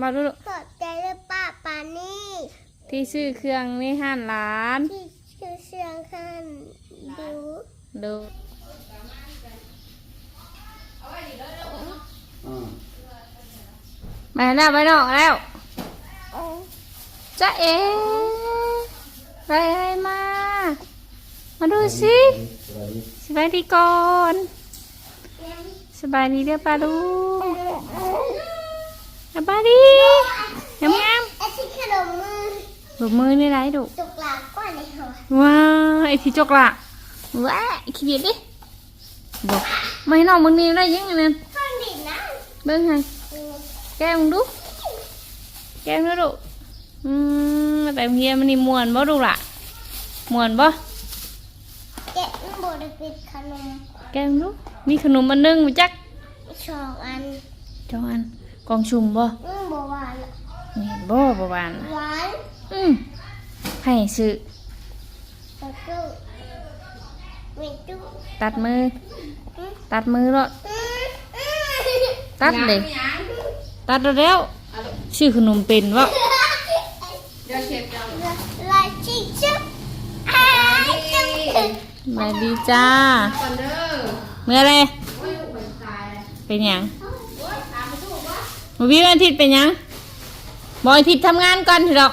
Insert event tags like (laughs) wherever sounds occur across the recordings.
บอกดูลูกขอบใจเลยป้าปานี่ ที่ซื้อเครื่องในห้านร้านที่ชื่อเสียงขันดูดูอืมมาแล้วไปนอกแล้วจ้าเอ๋ไปอะไรมา มาดูสิสวัสดีสบายดีก่อน สบายดีเด้อป้าลูก สบายดีงามงามไอ้ที่ขนมมือๆลูกมือนี่ไรดูตุกหลาก้อนในหัวว้าวไอที่จกละว้าขี้เดียดดิบอกไม่ให้น้องมึงนี่ได้ยังไงนั่นข้างดินนะเบิ้งให้แก้มึงดูแก้มดูดูอืมแต่เฮียมันนี่มวนบ่ดูล่ะมวนบ่แกะมันบไดปิดขนมแก้มดูมีขนมอันหนึงมาจักสองอันจองอัน กองชุมบ่มันบหวานนี่บ่บ่หวานหวานอืมให้ซื้อประตูมีตู้ตัดมือ ตัดมือรถอืมอืมตัดเลยตัดแล้วชื่อขนมเป็นวะลายชิชุบอ้ายจุ๊บมาดีจ้าเมื่อไรเป็นหยัง มาวิวันอาทิตย์เป็นหยังบอยอาทิตย์ทำงานก่อนเถอะดอก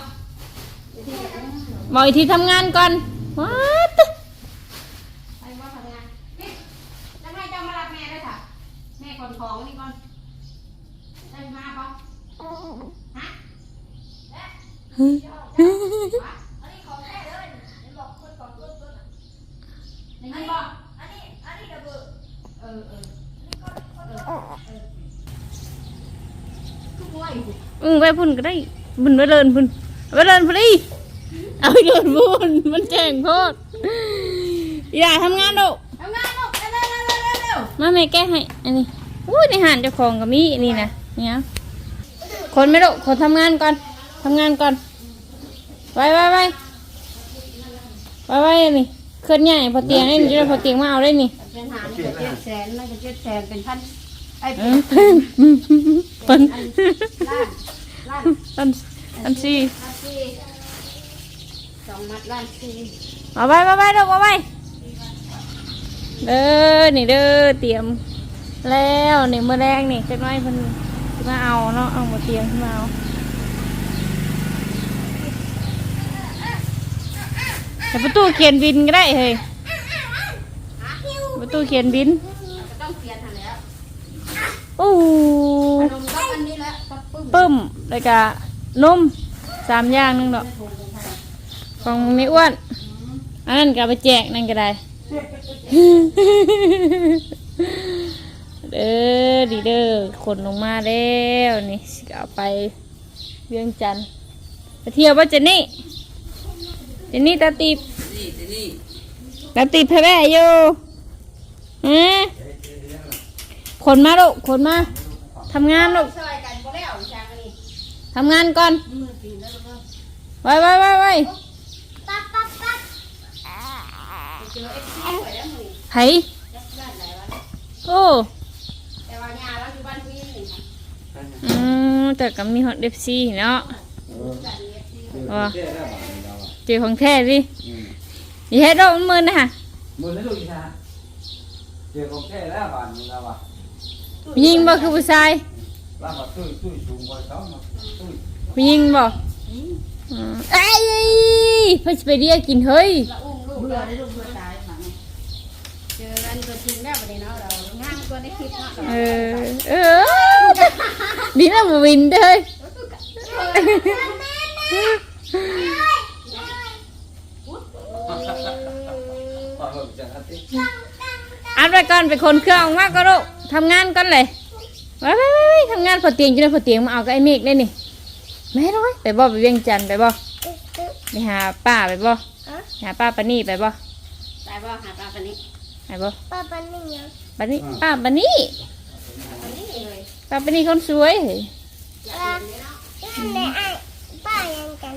บอยอาทิตย์ทำงานก่อนว้าตะแล้วให้เจ้ามารับแม่ด้วยค่ะแม่คนของนี่ก่อนได้มาปะฮะได้ยินบ่อันนี้ อันนี้ดับเบิลเออเออทุกวัน อืมไปพุ่นก็ได้บุญไปเดินพุ่นไปเดินพุ่นดิเอาไปเดินพุ่นมันแจ้งโพดอย่าทำงานดูทำงานลูกเร็วเร็วเร็วเร็วเร็วมาแม่แก้ให้อันนี้อุ้ยในหานเจ้าของก็มีอันนี่นะเนี่ยคนไม่รู้คนทำงานก่อนทำงานก่อนไปไปไปไปไปนี่เคลื่อนใหญ่พอเตียงนี่จะได้พอเตียงมาเอาได้นี่เป็นหานี่ก็เจ็ดแสนนั่นก็เจ็ดแสนเป็นพันไอ้เอเป็นอเป็น ล้านล้านอันอันสี่ล้านสี่สองมัดล้านสี่มาไปมาไปเด้อมาไปเด้อนี่เด้อเตรียมแล้วนี่เมื่อแรงนี่จะน้อยเพิ่นสิมาเอาเนาะเอาหมดเตียงขึ้นมาเอาแต่ประตูเขียนบินก็ได้เฮ้ยประตูเขียนบินก็ต้องเปลี่ยนทันแล้วอู้ขนมก็อันนี้แหละก็ ปึ้มปึ้มแล้วก็นมสามอย่างหนึงดอกของไม่อ้วนอันนั้นก็เอาไปแจกนั่นก็ได้ เด้อดีเด้อขนลงมาแล้วนี่สิเอาไปเวียงจันทน์ไปเที่ยวป่ะเจนนี่เจนนี่ตาตีบตาตีบแพ้แพ้อยู่ฮะขนมาลูกขนมาทำงานลูก ทำงานก่อนมือตีนแล้วก็ไว้ไว้ไว้ไว้ปั๊บปั๊บปั๊บเจอเอฟซีไปแล้วมือไผจักด้านไหนวะโอ้แต่ว่าญาเราอยู่บ้านพี่นี่ค่ะอืมแต่ก็มีฮอตเอฟซีเนาะเออบ้านเอฟซีเจอแค่ได้บาทเดียวอะเจอของแท้สิอืมอย่าให้โดนมือนะฮะมือนี่ลูกอีสานเจอของแค่ได้บาทเดียวอะยิงบ่คือผู้ชาย แล้วมาตุ้ยตุ้ยสูงกว่าเขามาตุ้ยผู้ยิงบ่อืมเอ้ยเพื่อจะไปเรียกกินเฮ้ยละอุ้มลูกเบื่อได้ลูกเบื่อตายหมาเจอกันตัวจริงแล้วประเดี๋ยวเนาะเรางามกว่าในคลิปเนาะเออเออดีนะมาวินเด้อพอเบิ่งจังอาทิตย์อัดไว้ก่อนไปคนเครื่องออกมาก็ลูกทำงานก่อนเลย ไปไปไปไปทำงานพอเตียงจะได้พอเตียงมาเอากับไอ้เมฆได้นี่แม่ร้อยไปบ่ไปเวียงจันทน์ไปบ่ไปหาป้าไปบ่หาป้าปานี่ไปบ่ตายบ่หาปลาปานนี้ไปบ่ป้าปานี่ยังปานี่ป้าปานี่ปานนี้เลยป้าปานี่คนสวยเฮ้ยป้านั่นแหละไอ้ป้ายังกัน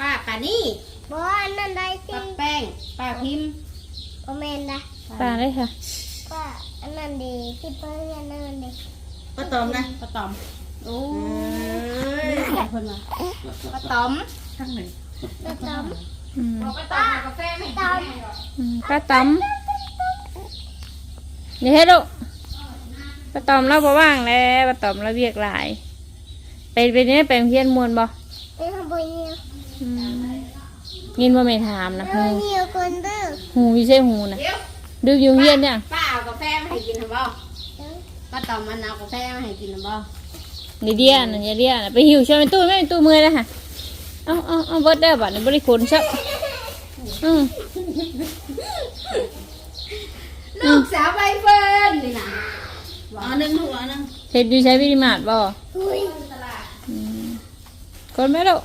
ป้าปานี่บ่อันนั่นได้สิป้าแป้งป้าพิมพ์โอเมนได้ป้าได้ค่ะป้า อันนั้นดีที่เพื่อนอันนั่นดีป้าตอมนะป้าตอมโอ้เพิ่นว่าป้าตอมทั้งหนึ่งตะตอมอืมบอกป้าตอมเอากาแฟไม่ให้กินให้หรอกอืมป้าตอมอย่าให้ลูกป้าตอมเราบ่ว่างแล้วป้าตอมเราเวียกหลาย ไปไปนี่ไปโรงเพียนมวนบ่เป็นขบวนเนียวอืมยินว่าไม่ถามนะขบหูวนเนียวคนเด้อหูอยู่ใช่หูนะเดี๋ยวดูอยู่โรงเฮียนเนี่ยป้าเอากาแฟมาให้กินหรือเปล่าป้าตอมมันเอากาแฟมาให้กินหรือเปล่าอย่าเดียนะอย่าเดียนะไปหิวช่วยในตู้ไม่ในตู้มือเลยค่ะเอาเอาเอาเบิดได้บัดนี้บริขนชับอืมลูกสาวใบเฟิร์นนี่นะเอาหนึ่งลูกเอาหนึ่งเฮ็ดอยู่ใช้วิธีมาดบ่อุ้ยตลาดอืมคนไม่รู้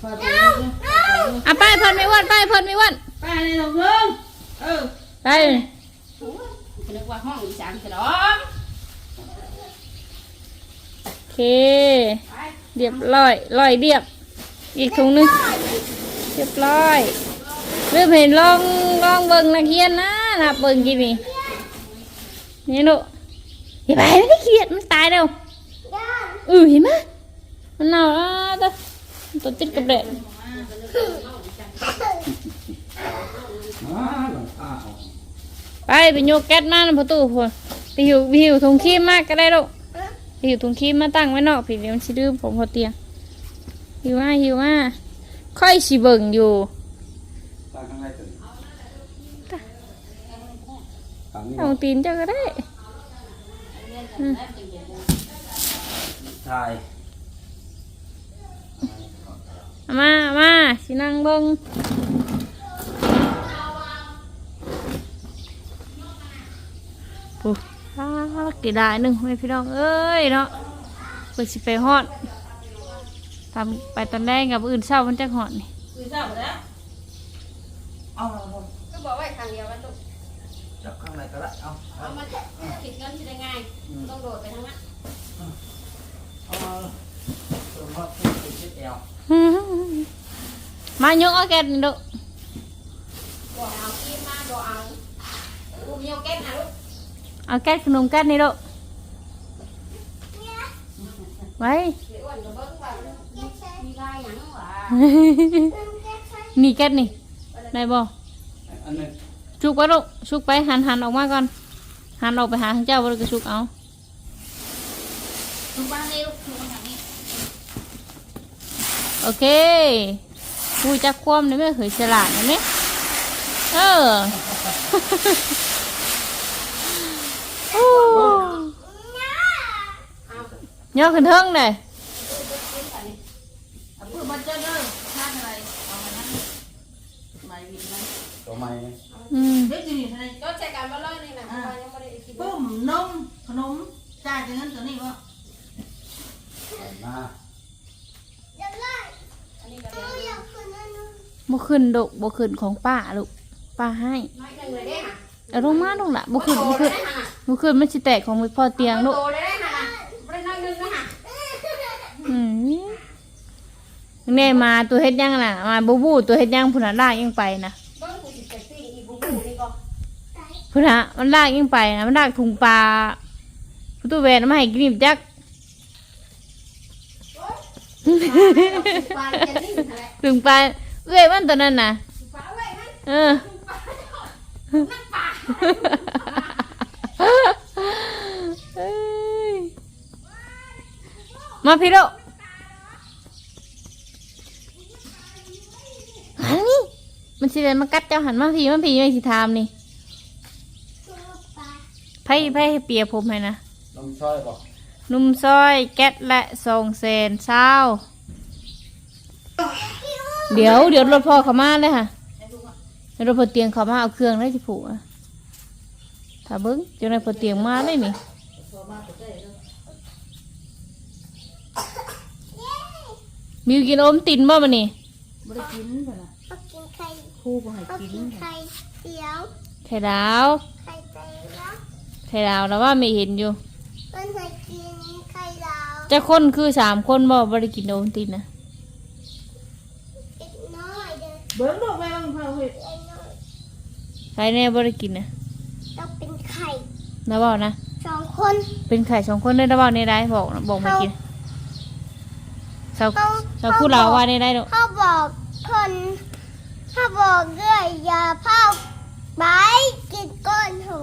พอไปอะไปเพิ่นไม่อ้วนไปเพิ่นไม่อ้วนป้าในหลงเพิ่ง เออไปนึกว่าห้องอีสานจะดอกโอเค เรียบร้อยร้อยเรียบ อีกถุงหนึงเรียบร้อยเริ่มเห็นลองลองเบิ่งนักเรียนนะนะเบิ่งกี่นี่นี่ลูกอย่าไปไม่ได้เกลียดมันตายแล้วย่านอือเห็นไหมมันเน่าอะตัวตัวติดกับเด็ก อ้าหลงอ้าวไปไปโยกแก๊สมาในประตูพนไปหิวไปหิวถุงขี้มากก็ได้ลูกไปหิวถุงขี้มาตั้งไว้นอกผิดเดี๋ยวมันสิดื้อผมพอเตียงหิวมาหิวมาค่อยสิเบิ่งอยู่ตั้งข้างในตื่นตั้งนี่เอาตีนเจ้าก็ได้ชายเอามาเอามาสินั่งเบิ่งปุ๊บ อ้าวกี่ได้หนึ่งให้พี่น้องเอ้ยเนาะเปิดสิไปฮอดทำไปตอนแรกกับอื่นเศร้ามันจะหอดนี่คือเจ้าแล้วเอาเอาเอาก็บอกไว้ทางเดียวกันลูกจับข้างในก็ได้เอาเอาเอามาคิดเงินที่ได้ง่ายต้องโดดไปทางนั้นเอาเอาเติมฮอตติดชิดเอวมายกเอาแกนนี่ลูกบอกเอาขี้มาบอกเอาลูกเมียวแก้นะลูก เอาแก๊สขนมแก๊สนี่ลูกไว้เดี๋ยวอ้วนก็เบิ้งว่ามีลายหยังวะนี่แก๊สนี่ได้บ่อันหนึงชุกไปลูกชุกไปหันหันออกมาก่อนหันออกไปหาทางเจ้าบ่ได้ก็ชุกเอาลูกบ้านนี้ลูกลูกบ้านทางนี้โอเคกูจักความนี่ไม่เคยฉลาดนะเนี่ยเออโอ้เอา ย่อขึ้นเทิงเลยเอาเพื่อบันเจอเด้อชาติอะไรเอามานั้นใบบินมันตัวใหม่อืมเด็กจะนี่ทนายก็ใช้การมาเลยนี่นะเพราะว่ายังไม่ได้คิดปุ้มนมขนมจ่ายเงินตัวนี้วะใส่มาอยากได้อันนี้ก็เอออยากคนนั้นนะบ่ขึ้นดอกบ่ขึ้นของป้าลูกป้าให้น้อยหนึ่งเลยได้ค่ะเอาลงมาลงละบ่ขึ้นโตบ่เลขึ้ยน ได้ค่ะบ่ขึ้นมันสิแตกของพ่อเตียงลูกโตเลยได้ค่ะไม่ได้น้อยหนึ่งนะค่ะอืมแม่มาตัวเฮ็ดยังน่ะ มาบูบูตัวเฮ็ดยังพุ่นน่ะลากยังไปนะเบิ้งกูสิไปปิ้งอีบุ้งนี่ก็พุ่นน่ะมันลากยังไปนะมันลากถุงปลาประตูแวนมาให้กินจักปลาจะนิ่งอะไรถุงปลาเอ้ยมันตัวนั้นน่ะปลาไว้ไหมเออนั่นปลาเอ้ย มาพี่โลหันนี่มันสิเดินมากัดเจ้าหันมาพี่มาพี่ไม่สิทามนี่ตัวปลาไพ่ไพ่ให้เปียผมให้นะลงช่อยบอกนุ่มซอยแก๊สและทรงเซนเศร้าเดี๋ยวเดี๋ยวรถพ่อเขามาเลยค่ะเดี๋ยวรถพอเตียงเขามาเอาเครื่องได้ที่ผูกอะ ถ้าเบิ้งเจ้านายพอเตียงมาเลยนี่มิวกินอมตินบ่มานี่ไม่ได้กินเปล่าเอากินไข่ครูบอกให้เอากิกินนไข่เดียวไข่ดาวไข่ใจแล้วไข่ดาวแล้วว่าไม่เห็นอยู่ มันเคยกินไข่ดาวจะคนคือสามคนบ่บ่ได้กินอมตินนะอีกน้อยเด้อเบิ้งลูกแม่บังเผาเห็ดไอ้น้อยใครแน่บ่ได้กินนะต้องเป็นไข่ นะบอกนะ สองคนเป็นไข่สองคนได้นะบอกในได้บอกบอกมากินชาวชาวคู่เราว่าได้ได้ดอกเขาบอกคนเขาบอกเรื่อยอย่าเผาไปกินก้อนเหรอ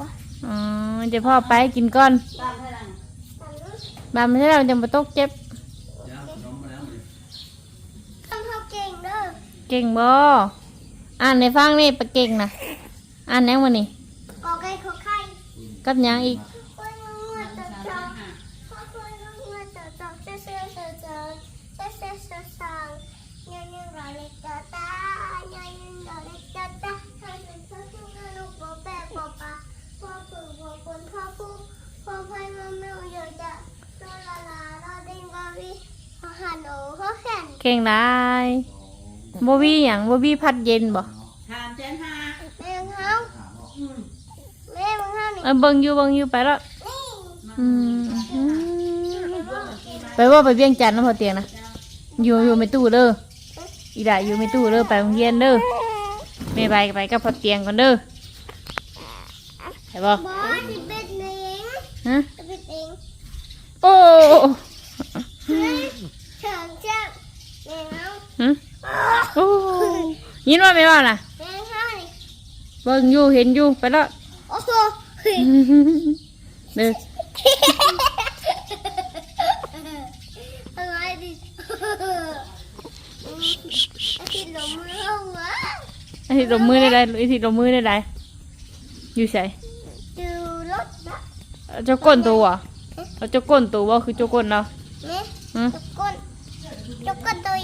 อ๋อเดี๋ยวพ่อไปกินก่อนตามให้ดังบานไม่ใช่เราจะมาตกเจ็บเดี๋ยวขนมมาแล้วนี่ทำเขาเก่งเด้อเก่งบ่อ่านในฟังนี่ปะเก่งนะอ่านแนววันนี้กอไก่ขอไข่ กับยังอีกเก่งไรโบวี่อย่างโบวี่พัดเย็นบ่ เขานี่เออเบิ่งอยู่เบิ่งอยู่ไปแล้วนี่อืมอืมไปว่าไปเวียงจันทน์นะพอเตียงนะอยู่อยู่ในตู้เด้ออีด่าอยู่ในตู้เด้อไปโรงเรียนเด้อแม่ไปไปกับพอเตียงก่อนเด้อไปบ่บอสจะเป็นเองฮะจะเป็นเองโอ้เฮ้ยเฉิงเจ้าแม่เขาหึโอ้ยินว่าไม่ว่าน่ะแม่เขานี่เบิ่งอยู่เห็นอยู่ไปแล้วโอ้โห (laughs) (laughs) Nè. Ai thịt (laughs) đồ mưa đây đây, lũy thịt đồ mưa đây đây. Như vậy. Ờ, cho con tù à? Ờ, cho con tù bao cứ cho con nào? Ừ. Cho con tôi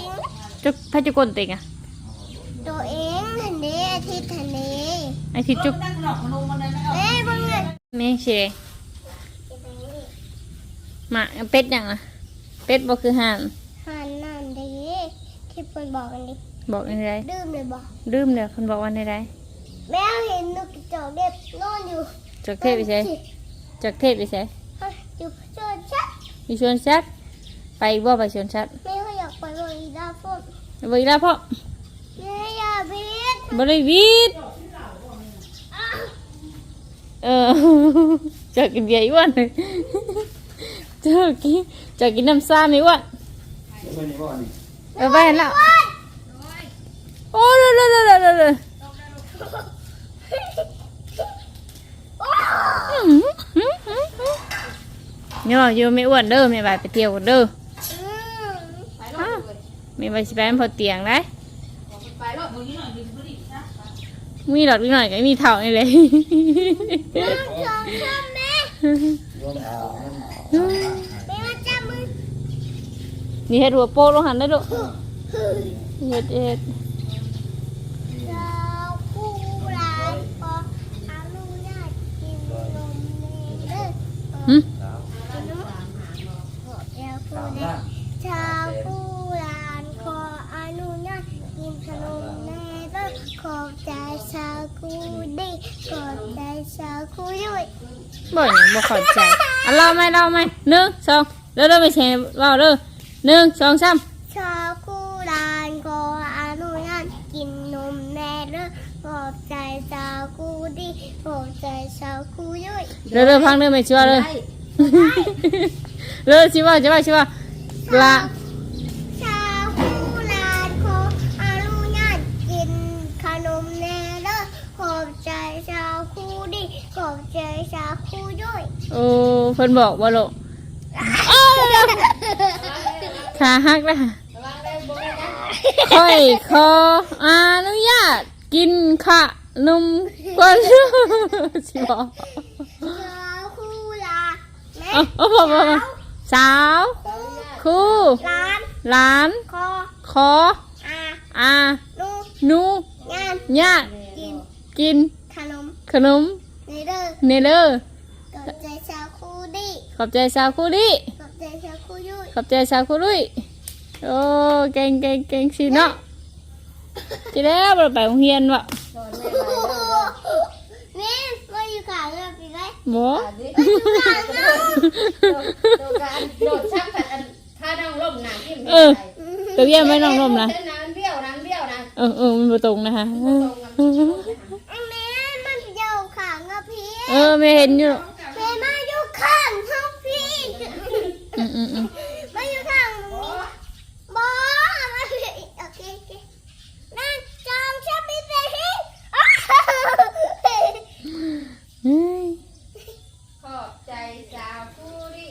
Cho thay cho con tiền à? Tôi yến thành đi, thịt thành đi. Ai thịt chút. แม่งเฉยมาเป็ดยังอะเป็ดบ่คือห่านหันนั่นดีที่เพิ่นบอกกันดิบอกอะไรดื่มเลยบอกลืมเลยคนบอกว่าอะไรแม่เห็นนกกระจอกเด็บนอนอยู่จากเทพไปใช่จากเทพไปใช่เฮ้ยอยู่เจอชัดมีชวนชัดไปอีกบ่ไปชวนชัดแม่เขาอยากไปบริดาฟอนไปอีกแล้วพ่อแม่อยากพิษบริวิทย์ เออจะกินเบียร์อ้วนเลยจะกินจะกินน้ำซ่าไหมอ้วนเดี๋ยวเพิ่นนี่บ่นี่เออไปเห็นแล้วโอ้เร็วเร็วเร็วเร็วเร็วเร็วเนี่ยอยู่ไม่อ้วนเด้อไม่ไปไปเที่ยวกันเด้ออืมไปรถเลยไม่ไปสิไปมันพอเตียงได้ ไปรถ มึงนี่หน่อยดิบุรีนะ มีหลอดนิดหน่อยก็มีเท่านี่เลยสองคนแม่รวมเอาเงินแม่มาจับมือนี่เฮ็ดหัวโป๊กลงหันได้ดูเฮ็ดเฮ็ดเราคู่ร้านพออนุญาตกินนมเนเด้อหึสาวกินนมแก้วคู่สามเด้ล้านชา บ่หยังบ่เข้าใจอะเล่าไหมเล่าไหมหนึ่งสองเด้อเด้อไปแชร์เล่าเด้อหนึ่งสองสามชาวคูร้านขออนุญาตกินนมแน่เด้อขอบใจชาวคูดีขอบใจชาวคูยุ้ยเด้อเด้อพังเด้อไม่ชัวร์เด้อเด้อชิว่าชิว่าชิว่าละ พิ่นบอกว่าโลกอ้าวขาหักแล้วค่ะค่อยขออนุญาตกินขนมก่อนสิบอกชาวคูลาแม่เอาเอาพอพอพอสาวคูครูร้านหลาน คอขออาอานูหนูงานญาติกินกินขนมขนมในเด้อเนเลอร์กับใจชาวคูดี ขอบใจสาวครูดิกับใจชาวคูยุ้ยขอบใจสาวครูดุยโอ้เก่งเก่งเก่งสิเนาะจีแล้วเราไปโรงเรียนวะแม่มาอยู่ข้างเงาปีไรหมอมาอยู่ข้างเงาโดดการโดดชักแต่อันถ้านั่งร่มหนังที่มันเออตัวเยี่ยมไหม่น้องนมนะเส้นน้ำเบี้ยวน้ำเบี้ยวนะเออเออมันบ่ตรงนะคะ ตรงกับแม่มันอยู่ข้างเงาพี่เออไม่เห็นอยู่แม่มา อืมอือยู่ทางนี้บอมัเลืโอเคโอเคนั่งจอมชอบไปเป็นที่อ้าวฮ้ยอใจสาวผู้รี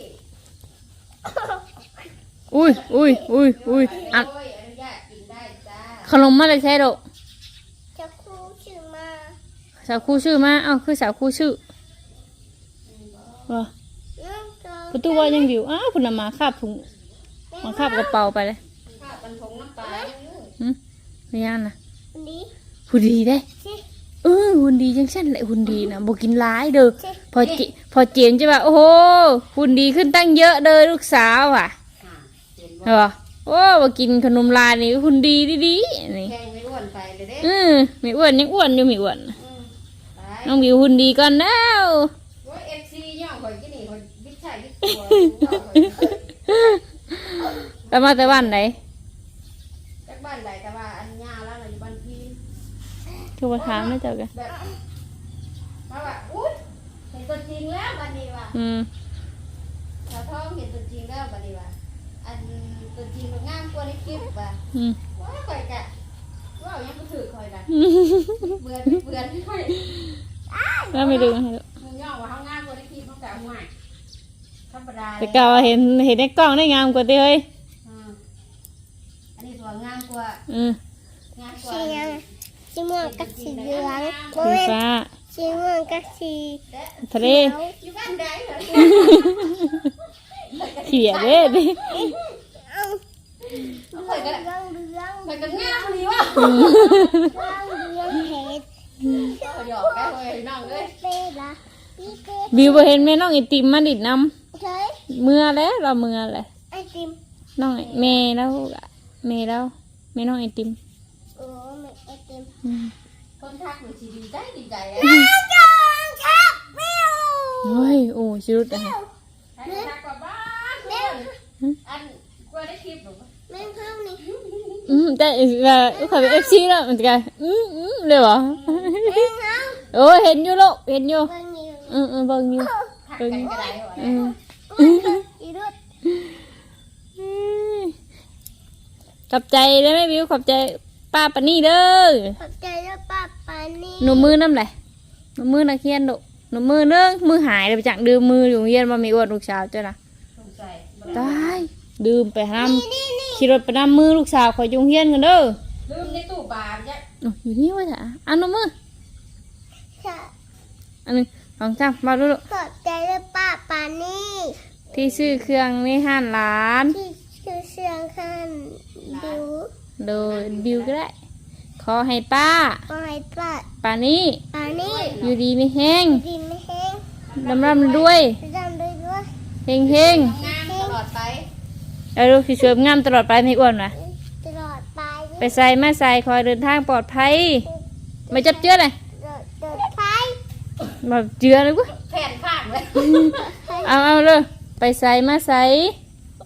อุ้ยอุ้ยอุ้ยอุ้ยอักดขนมมาเลยใช่หรอจะครูชื่อมาสาวคู่ชื่อมาเอ้าคือสาวคู่ชื่อเหรอ ประตูว่ายังอยู่อ้าวคุณน่ะมาคาบถุงมาคาบกระเป๋าไปเลยข้าวกันทงน้ำปลาหึไม่ยานนะวันนี้หุ่นดีได้สิเออหุ่นดีจังฉันแหละหุ่นดีนะบ่กินร้ายเด้อสิพอเจพอเจนจะว่าโอ้โหหุ่นดีขึ้นตั้งเยอะเด้อลูกสาวอะอ่าเห็นเหรอโอ้บ่กินขนมลายนี่หุ่นดีดีๆนี่แข่งไม่อ้วนไปเลยเด้เออไม่อ้วนยังอ้วนอยู่ไม่อ้วนอืมไปน้องบิวหุ่นดีก่อนแล้ว โอ้ยเอฟซีย่องข่อยกินนี่ข่อย วิชัยวิตัวข่อยแล้วมาแต่วันไหนจากบ้านใดแต่ว่าอันยาแล้วเราอยู่บ้านพี่คือมาถามนะเจ้ากันแบบมาว่าอุ้ยเห็นตัวจริงแล้วบันนี้ว่ะอืมสาวท้องเห็นตัวจริงแล้วบันนี้ว่ะอันตัวจริงมันงามกว่าในคลิปว่ะอืมว้าข่อยกะว้าวยังก็ถือข่อยนะเบื่อเบื่อที่ข่อยแล้วไม่ดูให้ ธรรมดาแต่เก่าเห็นเห็นในกล้องได้งามกว่าเด้เฮ้ยอืมอันนี้ตัวงามกว่าอืมงามกว่าสียังสีม่วงกับสีเหลืองโมสีเมนฟ้าสีม่วงกับสีทะเลเขียวอยู่บ้านใดเหรอเขียเด้ดิเอ้าข่อยก็เหลืองเหลืองข่อยก็งามดีว่ะเหลืองเหลืองเห็ดข่อยหยอกแกข่อยน้องเอ้ยเป้ละพี่เป้บิวบ่เห็นแม่น้องไอติมมาดิดน้ ใช่ำเมื่อแล้วเราเมื่อแหละไอติมน้องไอ้แม่แล้วแม่แล้วแม่น้องไอติมโอ้ไม่ไอติมอืมคนทักหนูสิดีใจดีใจอะจองชักวิวเฮ้ยโอ้ชิรุดอะให้ทักกว่าบ้านเด้ออันกว่าได้คลิปหนูแม่งเข้านี่อืมแต่ว่าขอยเป็นเอฟซีแล้วมันจะกันอืมอืมเลยเหรอแม่งเข้าโอ้ยเห็นอยู่ลูกเห็นอยู่บางอยู่อืมอืมเบิ่งอยู่ทักกันก็ได้หรออืม อีรุดขอบใจได้ไหมบิวขอบใจป้าปานี่เด้อขอบใจด้วยป้าปานี่หนูมือน้ำไหลหนูมือนักเรียนดุหนูมือเนื้อมือหายเลยไปจักดื่มมืออยู่โรงเรียนมามีอ้วนลูกสาวเจ้านะสงสัยตายดื่มไปห้ามนี่นี่ขี่รถไปนำมือลูกสาวคอยยุงเฮียนกันเด้อลืมในตู้ปลาจ้ะโอ้ยอยู่นี่วะจ้ะอันนมือค่ะอันหนึง สองจ้ามาดูลูกขอบใจด้วยป้าปานี่ที่ซื้อเครื่องในห้านร้าน ที่ชื่อเสียงขันดูโดยบิวก็ได้ ขอให้ป้าขอให้ป้าปานี้ปานี่อยู่ดีไม่แห้งดินไม่แห้งดำรำด้วยจำด้วยด้วยเฮงเฮงงามตลอดไปเอาลูกที่สวยงามตลอดไปไม่อ้วนนะตลอดไปไปใส่มาใส่คอยเดินทางปลอดภัย ไม่จับเจือเลยเดินเดินไป มาเจือเลยกูแผ่นข้างเลยเอาเอาเลยไปใส่มาใส่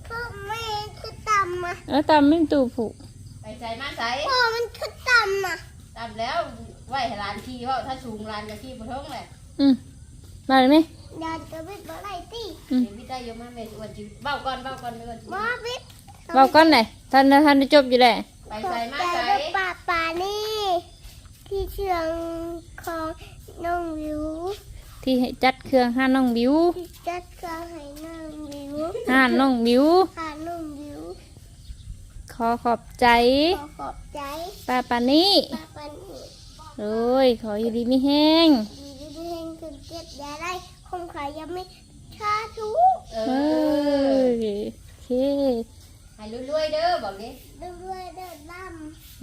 พ่อแม่คือต่ำอะแล้วตามไม่ตูผูกไปใส่มาใส่พ่อมันคือต่ำอะตามแล้วไหวให้ร้านขี้เพราะถ้าสูงร้านจะขี้บนท้องแหละอืมมาเลยไหมเดินกระบิดบ่ไรตีเดี๋ยวพี่ได้ยกมาเมสวันจีเบ้าก่อนเบ้าก่อนเดือนบ่บิดบอกก่อนไหนท่านท่านได้จบอยู่แหละไปขอใส่บมาใจใส่ด้วยป้าปานี่ที่เชียงของ น้องวิวที่ให้จัดเครื่องห้านน้องบิวที่จัดการให้น้องวิวห้านน้องบิวพาน้องวิวขอขอบใจขอขอบใจป้าปานี้ป้าปานี่โอ้ยขออยู่ดีไม่แห้งดีดีดีเฮงถึงเจ็ดยาได้คงขายยังไม่ชาทุเอเอ้อยโอเคให้รวยๆเด้อบอกดิด้วยเดินล่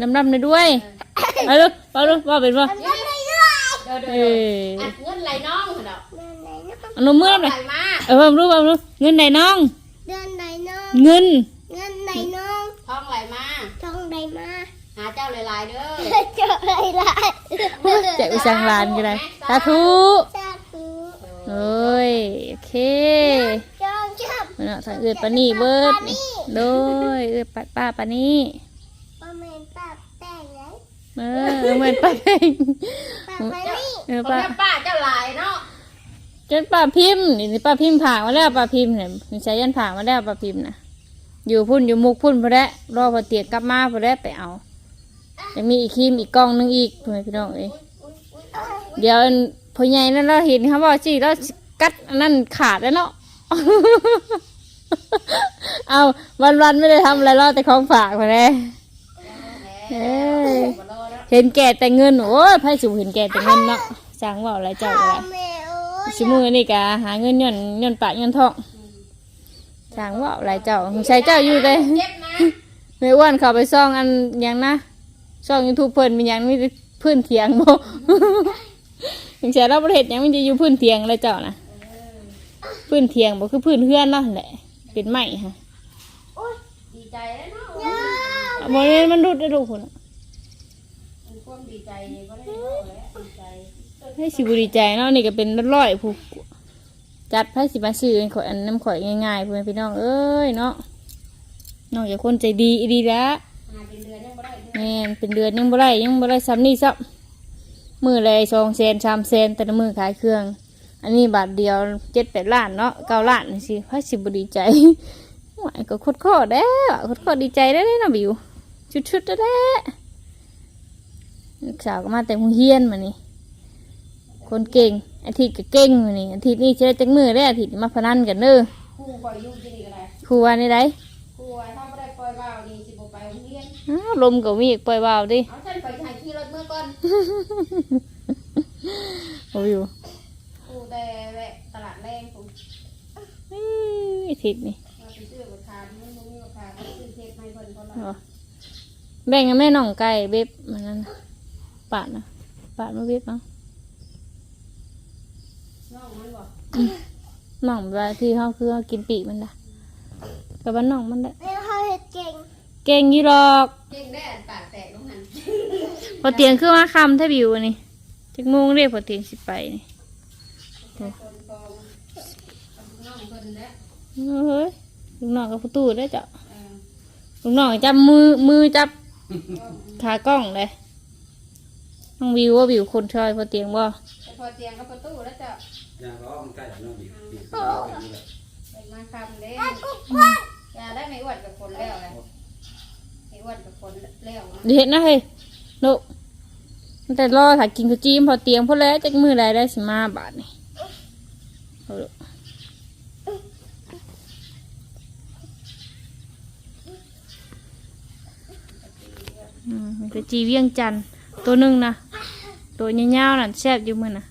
น้ำดำเลยด้วย เอาดูเอาดูว่าเป็นว่าำเดินไหนด้วยเด้ อเด้เอ้อยอัดเงินไหลน้องเหรอเดินไหนน้องเอานมมือไหเลลยมาเออเอาดูเอาดูเงินไหนน้อง เดินไหนน้อง เงิน เงินไหนน้องท้องไหลมาทองไหนมา หาเจ้าหลายๆเด้อ เจออะไรล่ะแจกอุสังลานกันเลยสาธุชาทุเอ้ยโอเคจองชับเนาะทางเอื้อปานี่เบิร์ดนี่โดยเอื้อป้าป้าปานี่ประมาณป้าแป้งไหนเออเหมือนป้าเพ่งป้าปานี่ เออป้าป้าป้าเจ้าหลายเนาะจนป้าพิมพ์นี่ป้าพิมพ์ผ่ามาแล้วป้าพิมพ์เนี่ยมีใช้ยันผ่ามาแล้วป้าพิมพ์นะอยู่พุ่นอยู่มุกพุ่นพอแล้วรอพอเตียกกลับมาพอแล้วไปเอาจะมีอีกครีมอีกกล่องหนึงอีกเพื่อนพี่น้องเอ้ยเดี๋ยวพ่อใหญ่นั่นเราเห็นเขาบอกจีเรากัดอันนั่นขาดแล้วเนาะเอาวันวันๆไม่ได้ทำอะไรรอดแต่ของฝากมาเลยเอ้ยมารอแล้ว เห็นแก่แต่เงินโอ้ยไพ่สูเห็นแก่แต่เงินเนาะสร้างว่าอะไรเจ้าอะไรแม่โอ้ยชิมือนี่กะหาเงินย่อนย่อนปากย่อนทองสร้างว่าอะไรเจ้าใช้เจ้าอยู่เลยเจ็บนะไม่อ้วนเข้าไปซ่องอันหยังนะซ่องยูทูบเพิ่นมีหยังมีแต่พื้นเถียงบ่ถึงแช่เราประเทศหยังมันจะอยู่พื้นเถียงเลยเจ้านะพื้นเถียงบ่คือพื้นเฮือนเนาะแหละเป็นไม้ฮะดีใจแล้วเนาะเอาบ่แม่นมันรุดได้ลูกพุ่นน่ะ มันความดีใจนี่ก็ได้เนาะแล้วดีใจให้สิบุดีใจเนาะนี่ก็เป็นร้อยๆผู้จัดไพ่สิมาซื้อข่อยอันน้ำข่อยง่ายๆพ่อแม่พี่น้องเอ้ยเนาะน้องอย่าคนใจดีอีดีละมาเป็นเดือนยังบ่ได้แม่นเป็นเดือนยังบ่ได้ยังบ่ได้ซ้ำนี่ซ้ำมือเลยสองแสนสามแสนแต่ละมือขายเครื่อง อันนี้บาทเดียวเจ็ดแปดล้านเนาะเก้าล้านนี่สิไพ่สิบุดีใจหวายก็โคตรข้อได้วโคตรข้อดีใจได้เลยนะบิวชุดๆได้แด้ ลูกสาวก็มาแต่โรงเรียนมานี่คนเก่ง อาทิตย์ก็เก่งมานี่อาทิตย์นี้จะได้จักมือได้ออาทิตย์นี้มาพนันกันเด้อครูปล่อยอยู่ที่นี่ก็ได้ครูว่าในไดครูว่าถ้าบ่ได้ปล่อยว่าวนี่สิบ่ไปโรงเรียนอ้าวลมก็มีอีกปล่อยเบาดิเอาฉันไปถ่ายขี่รถเมื่อก่อนโอ้ยอยู่ครูแต่แวะตลาดแรงผมอื้ออาทิตย์นี่มาไปซื้อราคามันบ่มีราคาก็ซื้อเทปให้เพิ่นคนละเอาแบ่งกันแม่น้องไก่เบ็บมันนั่นน่ะ ปาดนะปาดมาเบ็บเนาะน้องมันบอกน้องแบบที่เขาคือเขากินปีกมันนะกับว่าน้องมันได้แม่เขาเห็ดเก่ง เก่งอยี่หรอก เก่งได้อันปากแตกลงหันพอเตียงคือว่าคำถ้าบิวอันนี่จักโมงเรียกพอเตียงสิไปนี่คนกองน้องเพิ่นแล้วเฮ้ยลูกน้องกับประตูได้อจ้ะเออลูกน้องจับมือมือจับขากล้องเลย น้องวิวว่าวิวคนชอยพอเตียงว่าแต่พอเตียงกับประตูแล้วจะอย่างร้องใกล้น้องบีบบีบเป็นมาคำเด้อย่าได้ไม่อ้วนกับคนแล้วเลยไม่อ้วนกับคนแล้วนะเดี๋ยวเห็นนะเฮ้ยลูกมันแต่รอถ่ายกินข้าวจีมพอเตียงพอแล้วจักมือไรได้สิมาบาทนี่เอาลูกอืมมันก็จีเวียงจันทน์ตัวหนึ่งนะ ตัวเงี้ยวๆน่ะแซ่บอยู่มือน่ะ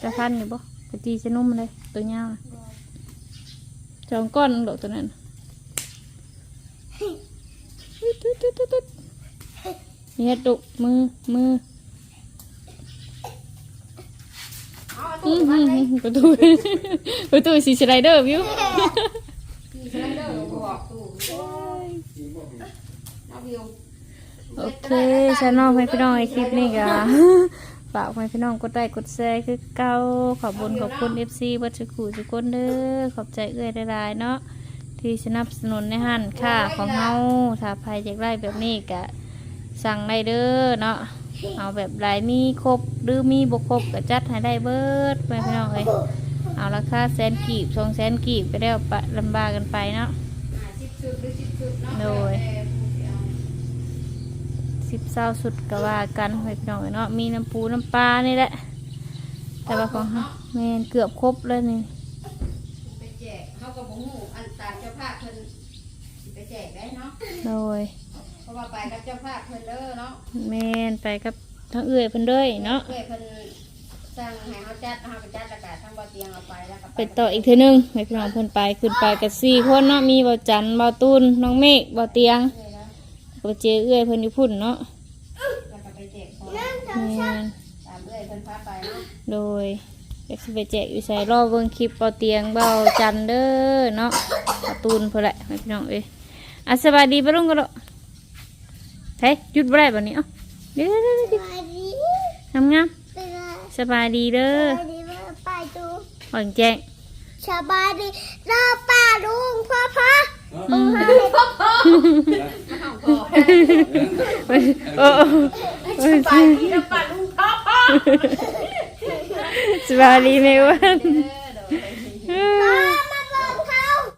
จะพันอยู่ปะกะจีจะนุ่มเลย ตัวเงี้ยวน่ะจองก้อนดอกตัวนั้นน่ะตุ๊ดตุ๊ดตุ๊ดตุ๊ดนี่เฮ็ดดุมือมือเอาอืตู้มมาอืมเลยอืมประตูประตูสีสไลเดอร์วิวขี่สไลเดอร์ลงบอกตู้เอาวิว โอเคชาแนลให้พี่น้องไอคลิปนี้ก็ฝากให้พี่น้องกดไลค์กดแชร์คือเก่าขอบคุญขอบคุณ FC บัตรขู่ทุกนเด้อขอบใจเอื้อยหลายๆเนาะที่สนับสนุนในหันค่าของเฮาถ้าใครอยากได้แบบนี้ก็สั่งได้เด้อเนาะเอาแบบไรมีครบหรือมีบกครบก็จัดให้ได้เบิดไปพี่น้องเอ้ยเอาราคาแสนกีบสองแสนกีบก็ได้เอาลำบากกันไปเนาะหาสิบชุดหรือสิบชุดเนาะโดยแต่ผู้ที่เอา สิบเศร้าสุดก็ว่ากันไปพี่น้องเนาะมีน้ำปูน้ำปลานี่แหละ แต่ว่าของเฮาแมนเกือบครบแล้วนี่ไปแจกเขาก็บ่ฮู้อันตามเจ้าภาพเพิ่นสิไปแจกได้เนาะโดยเพราะว่าไปกับเจ้าภาพเพิ่นเด้อเนาะแมนไปกับทั้งเอื้อยเพิ่นเด้วยเนาะเพื่อเพิ่นสั่งให้เขาจัดเขาไปจัดแล้วก็ทำบ่เตียงเอาไปแล้วก็ไปต่ออีกเทีนึงให้พี่น้องเพิ่นไปขึ้นไปกับสี่คนเนาะมีเบาจันเบาตูนน้องเมฆเบาเตียงเล ยนะเบาเจเอื้อยเพิ่นอยู่พุ่นเนาะแล้วก็ไปแจกของแมนตามเอ้ยเพิ่นพาไปเนาะโดยเอ็กซ์ไปแจกอยู่ใส่รอบเบิ่งคลิปเบาเตียงเบาจันเด้อเนาะเบาตูนเพิ่นแหละให้พี่น้องเอ้ยอะสบายดีปะลุงก็ดอกเฮ้ยหยุดบ่ได้บัดนี้เอ้าเดี๋ยวเดี๋ยวเดี๋ยวสเดี๋ยววัสดีงามงามไปเลยสบายดีเด้อสวัสดีแม่ไปดูอ่อนแจ้ง สบายดีเราป่าลุงพ่อพ่อ เออไปที่น้ำปลาลุงพ่อสบายดีไหมวัน